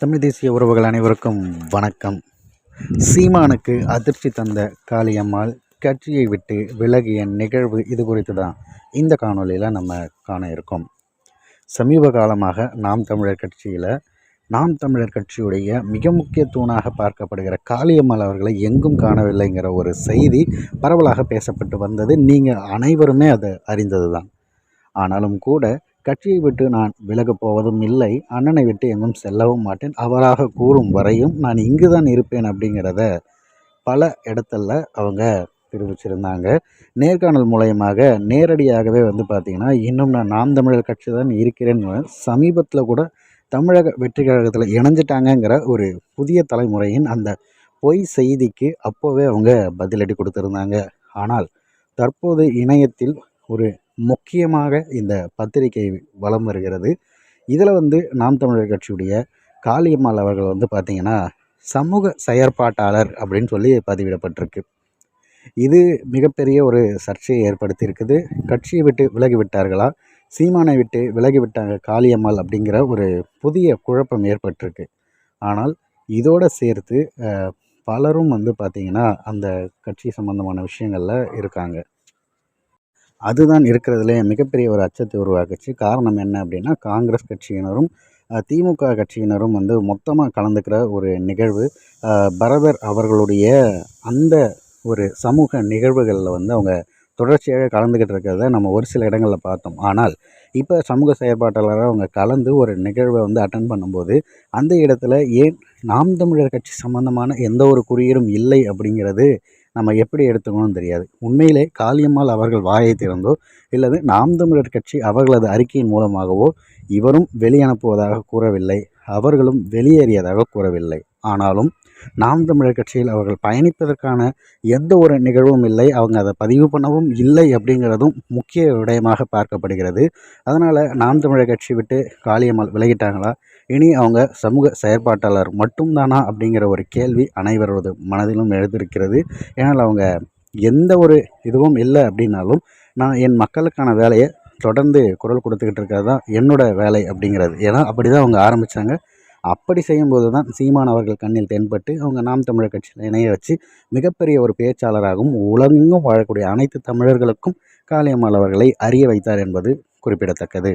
தமிழ் தேசிய உறவுகள் அனைவருக்கும் வணக்கம். சீமானுக்கு அதிர்ச்சி தந்த காளியம்மாள் கட்சியை விட்டு விலகிய நிகழ்வு இது குறித்து தான் இந்த காணொளியில் நம்ம காண இருக்கோம். சமீப காலமாக நாம் தமிழர் கட்சியில் நாம் தமிழர் கட்சியுடைய மிக முக்கிய தூணாக பார்க்கப்படுகிற காளியம்மாள் அவர்களை எங்கும் காணவில்லைங்கிற ஒரு செய்தி பரவலாக பேசப்பட்டு வந்தது நீங்கள் அனைவருமே அதை அறிந்தது தான் ஆனாலும் கூட கட்சியை விட்டு நான் விலகப் போவதும் இல்லை. அண்ணனை விட்டு எங்கும் செல்லவும் மாட்டேன். அவராக கூறும் வரையும் நான் இங்கு தான் இருப்பேன் அப்படிங்கிறத பல இடத்துல அவங்க தெரிவிச்சிருந்தாங்க. நேர்காணல் மூலயமாக நேரடியாகவே வந்து பார்த்திங்கன்னா இன்னும் நான் நாம் தமிழர் கட்சி தான் இருக்கிறேன்னு சமீபத்தில் கூட தமிழக வெற்றி கழகத்தில் இணைஞ்சிட்டாங்கங்கிற ஒரு புதிய தலைமுறையின் அந்த பொய் செய்திக்கு அப்போவே அவங்க பதிலடி கொடுத்துருந்தாங்க. ஆனால் தற்போது இணையத்தில் ஒரு முக்கியமாக இந்த பத்திரிகை வலம் வருகிறது. இதில் வந்து நாம் தமிழர் கட்சியுடைய காளியம்மாள் அவர்கள் வந்து பார்த்திங்கன்னா சமூக செயற்பாட்டாளர் அப்படின்னு சொல்லி பதிவிடப்பட்டிருக்கு. இது மிகப்பெரிய ஒரு சர்ச்சையை ஏற்படுத்தியிருக்குது. கட்சியை விட்டு விலகி விட்டார்களா சீமானை விட்டு விலகி விட்டாங்க காளியம்மாள் அப்படிங்கிற ஒரு புதிய குழப்பம் ஏற்பட்டிருக்கு. ஆனால் இதோடு சேர்த்து பலரும் வந்து பார்த்திங்கன்னா அந்த கட்சி சம்பந்தமான விஷயங்களில் இருக்காங்க. அதுதான் இருக்கிறதுலே மிகப்பெரிய ஒரு அச்சத்தை உருவாக்குச்சு. காரணம் என்ன அப்படின்னா காங்கிரஸ் கட்சியினரும் திமுக கட்சியினரும் வந்து மொத்தமாக கலந்துக்கிற ஒரு நிகழ்வு. பரதர் அவர்களுடைய அந்த ஒரு சமூக நிகழ்வுகளில் வந்து அவங்க தொடர்ச்சியாக கலந்துக்கிட்டு இருக்கிறத நம்ம ஒரு சில இடங்களில் பார்த்தோம். ஆனால் இப்போ சமூக செயற்பாட்டாளராக அவங்க கலந்து ஒரு நிகழ்வை வந்து அட்டன் பண்ணும்போது அந்த இடத்துல ஏன் நாம் தமிழர் கட்சி சம்பந்தமான எந்த ஒரு குறியீடும் இல்லை அப்படிங்கிறது நம்ம எப்படி எடுத்துக்கணும்னு தெரியாது. உண்மையிலே காளியம்மாள் அவர்கள் வாயை திறந்தோ இல்லது நாம் தமிழர் கட்சி அவர்களது அறிக்கையின் மூலமாகவோ இவரும் வெளியனுப்புவதாக கூறவில்லை. அவர்களும் வெளியேறியதாக கூறவில்லை. ஆனாலும் நாம் தமிழர் கட்சியில் அவர்கள் பயணிப்பதற்கான எந்த ஒரு நிகழ்வும் இல்லை. அவங்க அதை பதிவு பண்ணவும் இல்லை அப்படிங்கிறதும் முக்கிய விடயமாக பார்க்கப்படுகிறது. அதனால் நாம் தமிழர் கட்சி விட்டு காளியம்மாள் விலகிட்டாங்களா? இனி அவங்க சமூக செயற்பாட்டாளர் மட்டும்தானா? அப்படிங்கிற ஒரு கேள்வி அனைவரது மனதிலும் எழுந்திருக்கிறது. ஏன்னால் அவங்க எந்த ஒரு இதுவும் இல்லை அப்படின்னாலும் நான் என் மக்களுக்கான வேலையை தொடர்ந்து குரல் கொடுத்துக்கிட்டு இருக்கிறது தான் என்னோட வேலை அப்படிங்கிறது. ஏன்னா அப்படி தான் அவங்க ஆரம்பித்தாங்க அப்படி செய்யும்போது தான் சீமான் அவர்கள் கண்ணில் தென்பட்டு அவங்க நாம் தமிழர் கட்சியில் இணைய வச்சு மிகப்பெரிய ஒரு பேச்சாளராகவும் உலகெங்கும் வாழக்கூடிய அனைத்து தமிழர்களுக்கும் காளியம்மாள் அவர்களை அறிய வைத்தார் என்பது குறிப்பிடத்தக்கது.